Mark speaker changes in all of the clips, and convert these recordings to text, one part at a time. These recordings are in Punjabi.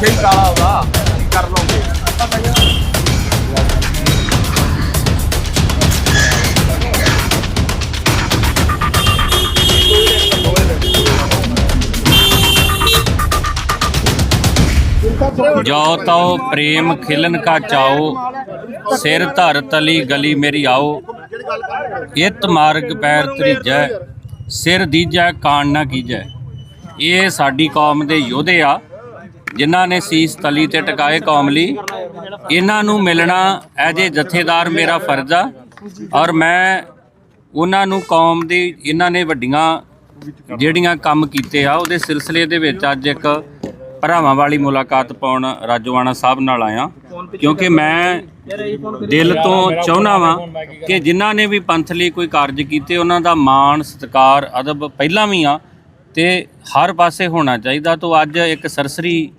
Speaker 1: ਪਿੱਛੇ ਹੀ ਕਾਲਾ ਉਹਦਾ ਕਰ ਲਓਗੇ
Speaker 2: ਜੋ ਤਉ ਪ੍ਰੇਮ ਖਿਲਨ ਕਾ ਚਾਓ, ਸਿਰ ਧਰ ਤਲੀ ਗਲੀ ਮੇਰੀ ਆਓ। ਇਤ ਮਾਰਗ ਪੈਰ ਤਰੀਜੈ ਸਿਰ ਦੀਜੈ ਕਾਣ ਨਾ ਕੀਜੈ। ਇਹ ਸਾਡੀ ਕੌਮ ਦੇ ਯੋਧੇ ਆ। ਜਿਨ੍ਹਾਂ ਨੇ ਸੀਸ ਤਲੀ ਤੇ ਟਿਕਾਏ ਕੌਮ ਲਈ, ਇਹਨਾਂ ਨੂੰ ਮਿਲਣਾ ਐਜ ਏ ਜਥੇਦਾਰ ਮੇਰਾ ਫਰਜ਼ ਆ, ਔਰ ਮੈਂ ਉਹਨਾਂ ਨੂੰ ਕੌਮ ਦੀ, ਇਹਨਾਂ ਨੇ ਵੱਡੀਆਂ ਜਿਹੜੀਆਂ ਕੰਮ ਕੀਤੇ ਆ, ਉਹਦੇ ਸਿਲਸਿਲੇ ਦੇ ਵਿੱਚ ਅੱਜ ਇੱਕ ਭਰਾਵਾਂ ਵਾਲੀ ਮੁਲਾਕਾਤ ਪਾਉਣ ਰਾਜੋਆਣਾ ਸਾਹਿਬ ਨਾਲ ਆਇਆ, ਕਿਉਂਕਿ ਮੈਂ ਦਿਲ ਤੋਂ ਚਾਹੁੰਦਾ ਵਾਂ ਕਿ ਜਿਨ੍ਹਾਂ ਨੇ ਵੀ ਪੰਥ ਲਈ ਕੋਈ ਕਾਰਜ ਕੀਤੇ, ਉਹਨਾਂ ਦਾ ਮਾਣ, ਸਤਿਕਾਰ, ਅਦਬ ਪਹਿਲਾਂ ਵੀ ਆ ਤੇ ਹਰ ਪਾਸੇ ਹੋਣਾ ਚਾਹੀਦਾ ਤੋਂ ਅੱਜ ਇੱਕ ਸਰਸਰੀ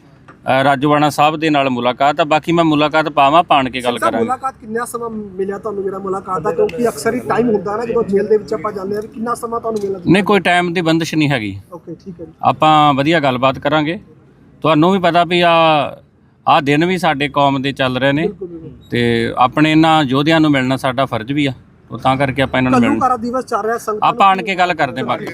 Speaker 2: ਅ, ਰਾਜੋਆਣਾ ਸਾਹਿਬ ਦੇ ਨਾਲ ਮੁਲਾਕਾਤ ਆ। ਬਾਕੀ ਮੈਂ ਮੁਲਾਕਾਤ ਪਾਵਾਂ ਪਾਣ ਕੇ ਗੱਲ
Speaker 3: ਸਰ
Speaker 2: ਕਰਾਂਗੇ।
Speaker 3: ਮੁਲਾਕਾਤ ਕਿੰਨਾ ਸਮਾਂ ਮਿਲਿਆ ਤੁਹਾਨੂੰ ਜਿਹੜਾ ਮੁਲਾਕਾਤ ਦਾ ਕਿਉਂਕਿ ਅਕਸਰ ਹੀ ਟਾਈਮ ਹੁੰਦਾ ਨਾ ਜਦੋਂ ਜੇਲ੍ਹ ਦੇ ਵਿੱਚ ਆਪਾਂ ਜਾਂਦੇ ਆ ਕਿੰਨਾ ਸਮਾਂ ਤੁਹਾਨੂੰ ਮਿਲਣਾ
Speaker 2: ਨਹੀਂ ਕੋਈ ਟਾਈਮ ਦੀ ਬੰਦਿਸ਼ ਨਹੀਂ ਹੈਗੀ।
Speaker 3: ਓਕੇ ਠੀਕ ਹੈ ਜੀ।
Speaker 2: ਆਪਾਂ ਵਧੀਆ ਗੱਲਬਾਤ ਕਰਾਂਗੇ। ਤੁਹਾਨੂੰ ਵੀ ਪਤਾ ਵੀ ਆ ਆ ਦਿਨ ਵੀ ਸਾਡੇ ਕੌਮ ਦੇ ਚੱਲ ਰਹੇ ਨੇ ਤੇ ਆਪਣੇ ਇਹਨਾਂ ਯੋਧਿਆਂ ਨੂੰ ਮਿਲਣਾ ਸਾਡਾ ਫਰਜ਼ ਵੀ ਆ। ਉਹ ਤਾਂ ਕਰਕੇ ਆਪਾਂ ਇਹਨਾਂ ਨੂੰ ਮਿਲਣਾ
Speaker 3: ਘੱਲੂਘਾਰਾ ਦਿਵਸ ਚੱਲ ਰਿਹਾ ਸੰਗਤਾਂ
Speaker 2: ਆਪਾਂ ਆਣ ਕੇ ਗੱਲ ਕਰਦੇ ਬਾਕੀ।